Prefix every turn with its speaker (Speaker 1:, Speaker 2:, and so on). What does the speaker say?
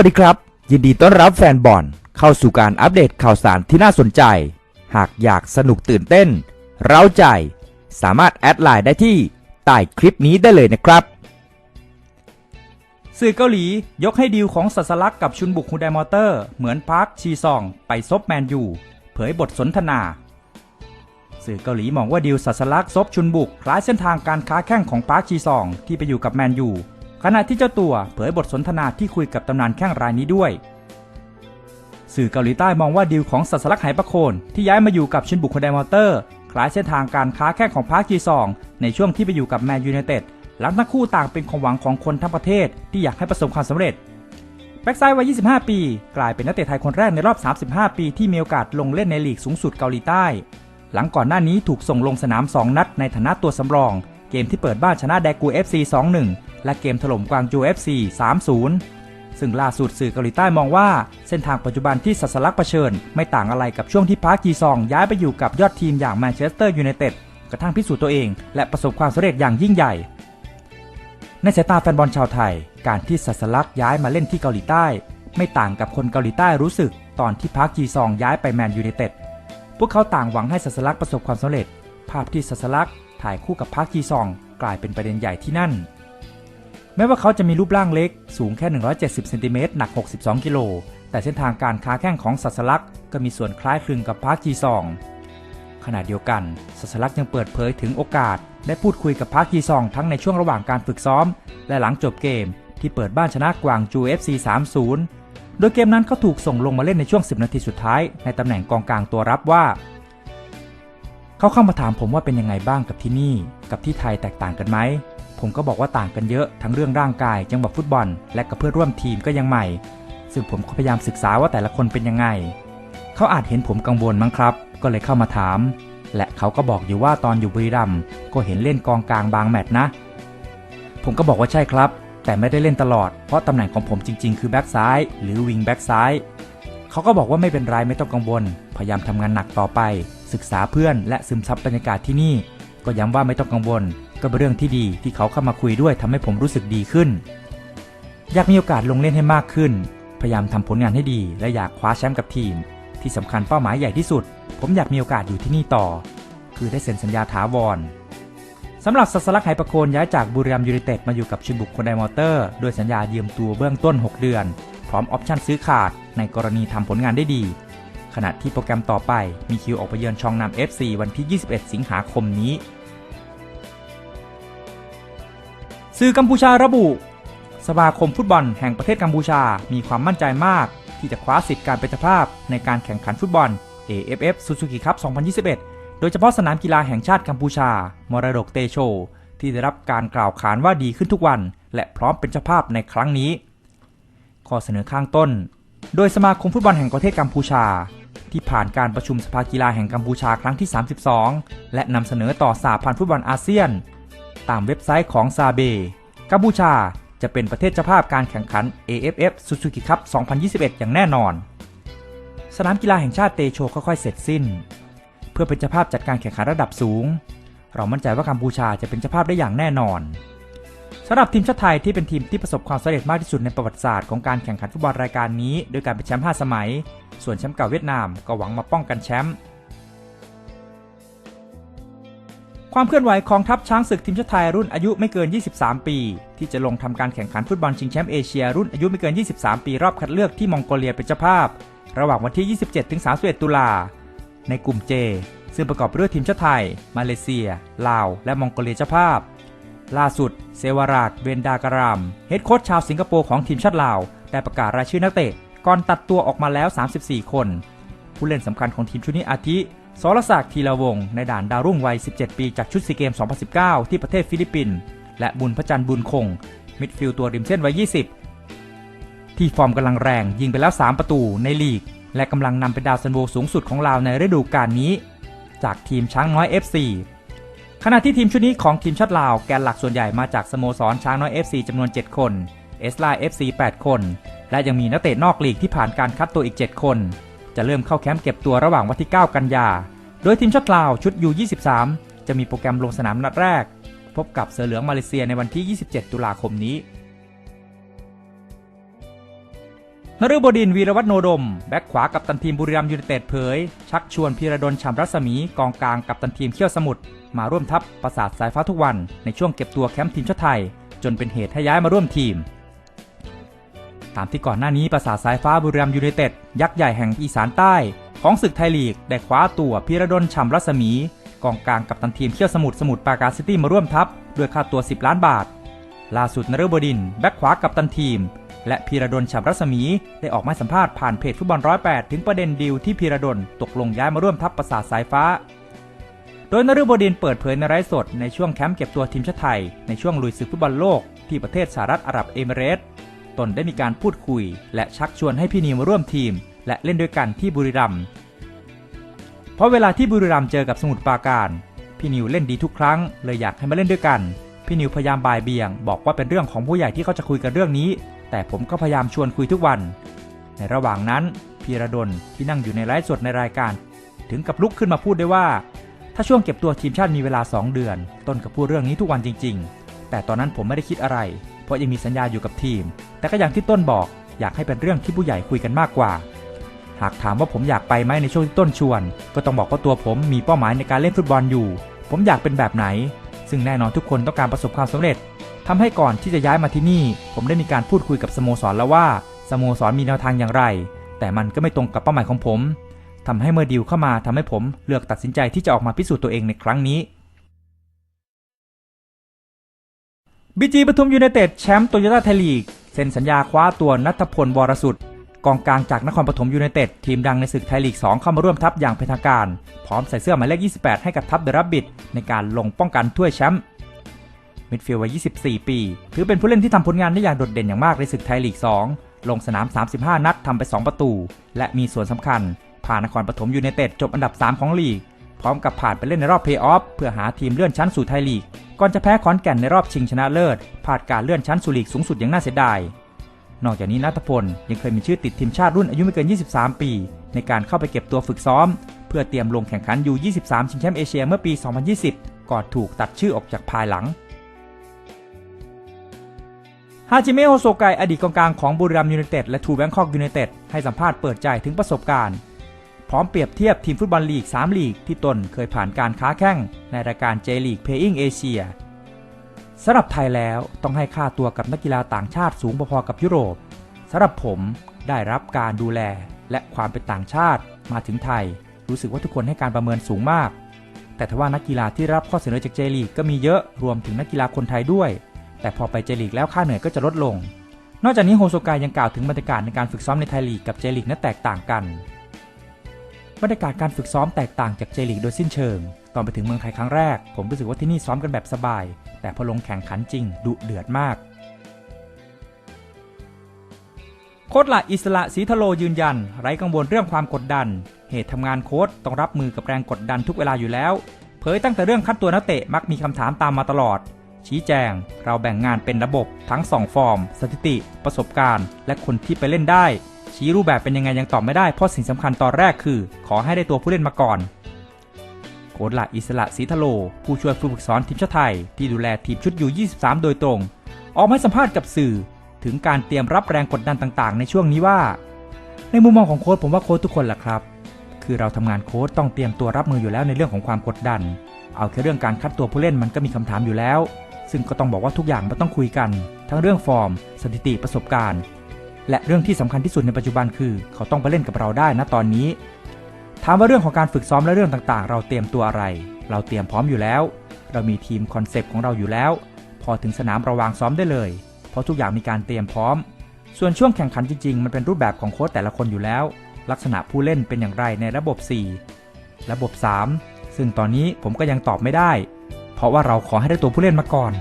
Speaker 1: วัสดีครับ ยินดีต้อนรับแฟนบอลเข้าสู่การอัปเดตข่าวสารที่น่าสนใจ หากอยากสนุกตื่นเต้น เร้าใจ สามารถแอดไลน์ได้ที่ใต้คลิปนี้ได้เลยนะครับ
Speaker 2: สื่อเกาหลียกให้ดีลของสัสลักกับชุนบุกฮูไดมอเตอร์ เหมือนพาร์คชีซอง ไปซบแมนยูเผยบทสนทนาสื่อเกาหลีมองว่าดีลสัสลักซบชุนบุกคล้ายเส้นทางการค้าแข้งของพาร์คชีซองที่ไปอยู่กับแมนยู ขณะที่เจ้าตัวเผยบทสนทนาที่คุยกับตำนานแข้งรายนี้ด้วย สื่อเกาหลีใต้มองว่าดีลของสัสลักไหประโคนที่ย้ายมาอยู่กับชุนบุกฮูไดมอเตอร์ คล้ายเส้นทางการค้าแข้งของพาร์คจีซองในช่วงที่ไปอยู่กับแมนยูไนเต็ดหลังทั้งคู่ต่างเป็นความหวังของคนทั้งประเทศที่อยากให้ประสบความสำเร็จแบ็กไซด์วัย 25 ปี กลายเป็นนักเตะไทยคนแรกในรอบ 35 ปีที่มีโอกาสลงเล่นในลีกสูงสุดเกาหลีใต้ หลังก่อนหน้านี้ถูกส่งลงสนาม 2 นัดในฐานะตัวสำรอง เกมที่เปิดบ้านชนะแดกู FC 2-1 และเกมถล่มกวางโจ FC 3-0 ซึ่งล่าสุดสื่อเกาหลีใต้มองว่า เส้นทางปัจจุบันที่สัสลักเผชิญ ไม่ต่างอะไรกับช่วงที่พาร์คจีซองย้ายไปอยู่กับยอดทีมอย่างแมนเชสเตอร์ยูไนเต็ดกระทั่งพิสูจน์ตัวเอง และประสบความสำเร็จอย่างยิ่งใหญ่ ในสายตาแฟนบอลชาวไทย การที่สัสลักย้ายมาเล่นที่เกาหลีใต้ ไม่ต่างกับคนเกาหลีใต้รู้สึก ตอนที่พาร์คจีซองย้ายไปแมนยูไนเต็ดพวกเขาต่างหวังให้สัสลักประสบความสำเร็จ ภาพที่สัสลัก ถ่ายคู่กับพาร์คจีซอง กลายเป็นประเด็นใหญ่ที่นั่น แม้ว่าเขาจะมีรูปร่างเล็ก สูงแค่ 170เซนติเมตรหนัก 62 กิโล แต่เส้นทางการค้าแข้งของสัสลักก็มีส่วนคล้ายคลึงกับพาร์คจีซองขณะเดียวกันสัสลักยังเปิดเผยถึงโอกาส ได้พูดคุยกับพาร์คจีซองทั้งในช่วงระหว่างการฝึกซ้อม และหลังจบเกม ที่เปิดบ้านชนะกวางจู FC 3-0โดยเกมนั้นเขาถูกส่งลงมาเล่นในช่วง 10 นาทีสุดท้ายในตำแหน่งกองกลางตัวรับว่า เขาเข้ามาถามผมว่าเป็นยังไงบ้างกับที่นี่ กับที่ไทยแตกต่างกันไหม ผมก็บอกว่าต่างกันเยอะทั้งเรื่องร่างกายจังหวะฟุตบอล และกับเพื่อนร่วมทีมก็ยังใหม่ ซึ่งผมก็พยายามศึกษาว่าแต่ละคนเป็นยังไง เขาอาจเห็นผมกังวลมั้งครับ ก็เลยเข้ามาถาม และเขาก็บอกอยู่ว่าตอนอยู่บุรีรัมย์ก็เห็นเล่นกองกลางบางแมตช์นะ ผมก็บอกว่าใช่ครับ แต่ไม่ได้เล่นตลอดเพราะตำแหน่งของผมจริง ๆ คือแบ็กซ้ายหรือวิงแบ็กซ้ายเขาก็บอกว่าไม่เป็นไรไม่ต้องกังวล พยายามทำงานหนักต่อไป ศึกษาเพื่อนและซึมซับบรรยากาศที่นี่ ก็ย้ำว่าไม่ต้องกังวล ก็เป็นเรื่องที่ดีที่เขาเข้ามาคุยด้วยทำให้ผมรู้สึกดีขึ้น อยากมีโอกาสลงเล่นให้มากขึ้น พยายามทำผลงานให้ดี และอยากคว้าแชมป์กับทีม ที่สำคัญเป้าหมายใหญ่ที่สุด ผมอยากมีโอกาสอยู่ที่นี่ต่อ คือได้เซ็นสัญญาถาวรสำหรับสัสลักไหประโคนย้ายจากบุรีรัมยูไนเต็ดมาอยู่กับชุนบุกคนไดมอเตอร์ด้วยสัญญายืมตัวเบื้องต้น 6 เดือน พร้อมออปชั่นซื้อขาดในกรณีทำผลงานได้ดี ขณะที่โปรแกรมต่อไปมีคิวออกไปเยือนชองนำ FC วันที่ 21 สิงหาคมนี้ สื่อกัมพูชาระบุ สมาคมฟุตบอลแห่งประเทศกัมพูชา มีความมั่นใจมาก ที่จะคว้าสิทธิ์การเป็นเจ้าภาพในการแข่งขันฟุตบอล AFF Suzuki Cup 2021 โดยเฉพาะสนามกีฬาแห่งชาติกัมพูชา มรดกเตโช ที่ได้รับการกล่าวขานว่าดีขึ้นทุกวัน และพร้อมเป็นเจ้าภาพในครั้งนี้ ข้อเสนอข้างต้น โดยสมาคมฟุตบอลแห่งประเทศกัมพูชา ที่ผ่านการประชุมสภากีฬาแห่งกัมพูชาครั้งที่ 32 และนำเสนอต่อสาพันธ์ฟุตบอลอาเซียน ตามเว็บไซต์ของซาเบ กัมพูชาจะเป็นประเทศเจ้าภาพการแข่งขัน AFF Suzuki Cup 2021 อย่างแน่นอน สนามกีฬาแห่งชาติเตโชค่อยๆเสร็จสิ้น เพื่อเป็นเจ้าภาพจัดการแข่งขันระดับสูง เรามั่นใจว่ากัมพูชาจะเป็นเจ้าภาพได้อย่างแน่นอน สำหรับทีมชาติไทยที่เป็นทีมที่ประสบความสำเร็จมากที่สุดในประวัติศาสตร์ของการแข่งขันฟุตบอลรายการนี้โดยการเป็นแชมป์5สมัย ส่วนแชมป์เก่าเวียดนามก็หวังมาป้องกันแชมป์ความเคลื่อนไหวของทัพช้างศึกทีมชาติไทยรุ่นอายุไม่เกิน 23 ปี ที่จะลงทำการแข่งขันฟุตบอลชิงแชมป์เอเชียรุ่นอายุไม่เกิน 23 ปีรอบคัดเลือกที่มองโกเลียเป็นเจ้าภาพ ระหว่างวันที่ 27-31 ตุลาในกลุ่ม J ซึ่งประกอบไปด้วยทีมชาติไทย มาเลเซีย ลาว และมองโกเลียเจ้าภาพ ล่าสุดเซวาราดเวนดาการามเฮดโค้ชชาวสิงคโปร์ของทีมชาติลาว ได้ประกาศรายชื่อนักเตะ ก่อนตัดตัวออกมาแล้ว 34 คน ผู้เล่นสำคัญของทีมชุดนี้อาทิสรศักดิ์ธีรวงศ์ในด่านดาวรุ่งวัย 17 ปีจากชุดซีเกม 2019 ที่ประเทศฟิลิปปินส์และบุญพระจันทร์บุญคง มิดฟิลด์ตัวริมเส้นวัย 20 ที่ฟอร์มกำลังแรงยิงไปแล้ว 3 ประตูในลีก และกำลังนำเป็นดาวซันโวสูงสุดของลาวในฤดูกาลนี้ จากทีมช้างน้อย FC ขณะที่ทีมชุดนี้ของทีมชาติลาวแกนหลักส่วนใหญ่มาจากสโมสรช้างน้อย FC จำนวน 7 คนเอสลา FC 8 คน และยังมีนักเตะนอกลีกที่ผ่านการคัดตัวอีก 7 คน จะเริ่มเข้าแคมป์เก็บตัวระหว่างวันที่ 9 กันยา โดยทีมชาติลาวชุด U23 จะมีโปรแกรมลงสนามนัดแรก พบกับเสือเหลืองมาเลเซียในวันที่ 27 ตุลาคมนี้ นฤบดินวีรวัฒโนดม แบ็คขวากับตันทีมบุรีรัมยูไนเต็ดเผย ชักชวนพีระดลฉ่ำรัศมีกองกลางกับตันทีมเขี้ยวสมุทรมาร่วมทัพประสาทสายฟ้าทุกวันในช่วงเก็บตัวแคมป์ทีมชาติไทย จนเป็นเหตุให้ย้ายมาร่วมทีม ตามที่ก่อนหน้านี้ประสาทสายฟ้าบุรีรัมยูไนเต็ดยักษ์ใหญ่แห่งอีสานใต้ ของศึกไทยลีกได้คว้าตัวพีระดลฉ่ำรัศมี กองกลางกับตันทีมเขี้ยวสมุทรสมุทรปราการซิตี้มาร่วมทัพด้วยค่าตัว 10 ล้านบาท ล่าสุดนฤบดินแบ็คขวากับตันทีม และพีระดลฉ่ำรัศมีได้ออกมาสัมภาษณ์ผ่านเพจฟุตบอลร้อยแปดถึงประเด็นดีลที่พีระดลตกลงย้ายมาร่วมทัพประสาทสายฟ้า โดยนฤบดินเปิดเผยในไลฟ์สดในช่วงแคมป์เก็บตัวทีมชาติไทย ในช่วงลุยศึกฟุตบอลโลกที่ประเทศสหรัฐอาหรับเอมิเรตส์ตนได้มีการพูดคุย และชักชวนให้พี่นิวมาร่วมทีม และเล่นด้วยกันที่บุรีรัมย์เพราะเวลาที่บุรีรัมย์เจอกับสมุทรปราการพี่นิวเล่นดีทุกครั้งเลยอยากให้มาเล่นด้วยกันพี่นิวพยายามบ่ายเบี่ยง บอกว่าเป็นเรื่องของผู้ใหญ่ที่เขาจะคุยกันเรื่องนี้ แต่ผมก็พยายามชวนคุยทุกวัน ในระหว่างนั้นพีระดลที่นั่งอยู่ในไลฟ์สดในรายการ ถึงกับลุกขึ้นมาพูดได้ว่า ถ้าช่วงเก็บตัวทีมชาติมีเวลา 2 เดือน ต้นก็พูดเรื่องนี้ทุกวันจริง ๆ แต่ตอนนั้นผมไม่ได้คิดอะไร เพราะยังมีสัญญาอยู่กับทีม แต่ก็อย่างที่ต้นบอกอยากให้เป็นเรื่องที่ผู้ใหญ่คุยกันมากกว่า หากถามว่าผมอยากไปไหมในช่วงที่ต้นชวน ก็ต้องบอกว่าตัวผมมีเป้าหมายในการเล่นฟุตบอลอยู่ ผมอยากเป็นแบบไหน ซึ่งแน่นอนทุกคนต้องการประสบความสำเร็จ ทำให้ก่อนที่จะย้ายมาที่นี่ ผมได้มีการพูดคุยกับสโมสรแล้วว่าสโมสรมีแนวทางอย่างไร แต่มันก็ไม่ตรงกับเป้าหมายของผมทำให้เมื่อดีลเข้ามาทำให้ผมเลือกตัดสินใจที่จะออกมาพิสูจน์ตัวเองในครั้งนี้บีจีปทุมยูไนเต็ดแชมป์โตโยต้าไทยลีกเซ็นสัญญาคว้าตัวนัทพลวรสุดกองกลางจากนครปฐมยูไนเต็ดทีมดังในศึกไทยลีก 2 เข้ามาร่วมทัพอย่างเป็นทางการ พร้อมใส่เสื้อหมายเลข 28 ให้กับทัพเดอะรับบิดในการลงป้องกันถ้วยแชมป์ มิดฟิลด์วัย 24 ปี ถือเป็นผู้เล่นที่ทำผลงานได้อย่างโดดเด่นอย่างมากในศึกไทยลีก 2 ลงสนาม 35 นัดทำไป 2 ประตู และมีส่วนสำคัญ ผ่านนครปฐมยูไนเต็ดจบอันดับ 3 ของลีก พร้อมกับผ่านไปเล่นในรอบเพลย์ออฟเพื่อหาทีมเลื่อนชั้นสู่ไทยลีก ก่อนจะแพ้ขอนแก่นในรอบชิงชนะเลิศผ่านการเลื่อนชั้นสู่ลีกสูงสุดอย่างน่าเสียดาย นอกจากนี้นัทพลยังเคยมีชื่อติดทีมชาติรุ่นอายุไม่เกิน 23 ปี ในการเข้าไปเก็บตัวฝึกซ้อม เพื่อเตรียมลงแข่งขันยู23 ชิงแชมป์เอเชียเมื่อปี 2020 ก่อนถูกตัดชื่อออกจากภายหลัง ฮาจิเมะโฮโซไกอดีตกองกลางของบุรีรัมย์ยูไนเต็ดและทูแบงคอกยูไนเต็ดให้สัมภาษณ์เปิดใจถึงประสบการณ์ พร้อมเปรียบเทียบทีมฟุตบอลลีก 3 ลีกที่ตนเคยผ่านการค้าแข่งในรายการเจลีกเพย์อิงเอเชียสำหรับไทยแล้วต้องให้ค่าตัวกับนักกีฬาต่างชาติสูงพอๆกับยุโรปสำหรับผมได้รับการดูแลและความเป็นต่างชาติมาถึงไทย รู้สึกว่าทุกคนให้การประเมินสูงมาก แต่ทว่านักกีฬาที่รับข้อเสนอจากเจลีกก็มีเยอะรวมถึงนักกีฬาคนไทยด้วย แต่พอไปเจลีกแล้วค่าเหนื่อยก็จะลดลง นอกจากนี้โฮโซกายังกล่าวถึงบรรยากาศในการฝึกซ้อมในไทยลีกกับเจลีกนั้นแตกต่างกัน บรรยากาศการฝึกซ้อมแตกต่างจากเจลีกโดยสิ้นเชิง ตอนไปถึงเมืองไทยครั้งแรก ผมรู้สึกว่าที่นี่ซ้อมกันแบบสบาย แต่พอลงแข่งขันจริงดุเดือดมากโค้ชละอิสระศรีทโลยืนยัน ไร้กังวลเรื่องความกดดัน เหตุทำงานโค้ชต้องรับมือกับแรงกดดันทุกเวลาอยู่แล้ว เผยตั้งแต่เรื่องคัดตัวนักเตะมักมีคำถามตามมาตลอด ชี้แจง เราแบ่งงานเป็นระบบทั้ง 2 ฟอร์ม สถิติ ประสบการณ์ และคนที่ไปเล่นได้ ชี้รูปแบบเป็นยังไงยังตอบไม่ได้ เพราะสิ่งสำคัญตอนแรกคือ ขอให้ได้ตัวผู้เล่นมาก่อนโค้ชละอิสระศรีทะโล ผู้ช่วยผู้ฝึกสอนทีมชาติไทย ที่ดูแลทีมชุดยู23 โดยตรง ออกมาให้สัมภาษณ์กับสื่อ ถึงการเตรียมรับแรงกดดันต่าง ๆ ในช่วงนี้ว่า ในมุมมองของโค้ชผมว่าโค้ชทุกคนแหละครับคือเราทำงานโค้ชต้องเตรียมตัวรับมืออยู่แล้วในเรื่องของความกดดัน เอาแค่เรื่องการคัดตัวผู้เล่นมันก็มีคำถามอยู่แล้ว ซึ่งก็ต้องบอกว่าทุกอย่างมันต้องคุยกัน ทั้งเรื่องฟอร์ม สถิติประสบการณ์ และเรื่องที่สำคัญที่สุดในปัจจุบันคือ เขาต้องไปเล่นกับเราได้นะตอนนี้ ถามว่าเรื่องของการฝึกซ้อมและเรื่องต่างๆ เราเตรียมตัวอะไร เราเตรียมพร้อมอยู่แล้ว เรามีทีมคอนเซปต์ของเราอยู่แล้ว พอถึงสนามระวางซ้อมได้เลย เพราะทุกอย่างมีการเตรียมพร้อม ส่วนช่วงแข่งขันจริงๆ มันเป็นรูปแบบของโค้ชแต่ละคนอยู่แล้ว ลักษณะผู้เล่นเป็นอย่างไรในระบบ 4 ระบบ 3 ซึ่งตอนนี้ผมก็ยังตอบไม่ได้ เพราะว่าเราขอให้ได้ตัวผู้เล่นมาก่อน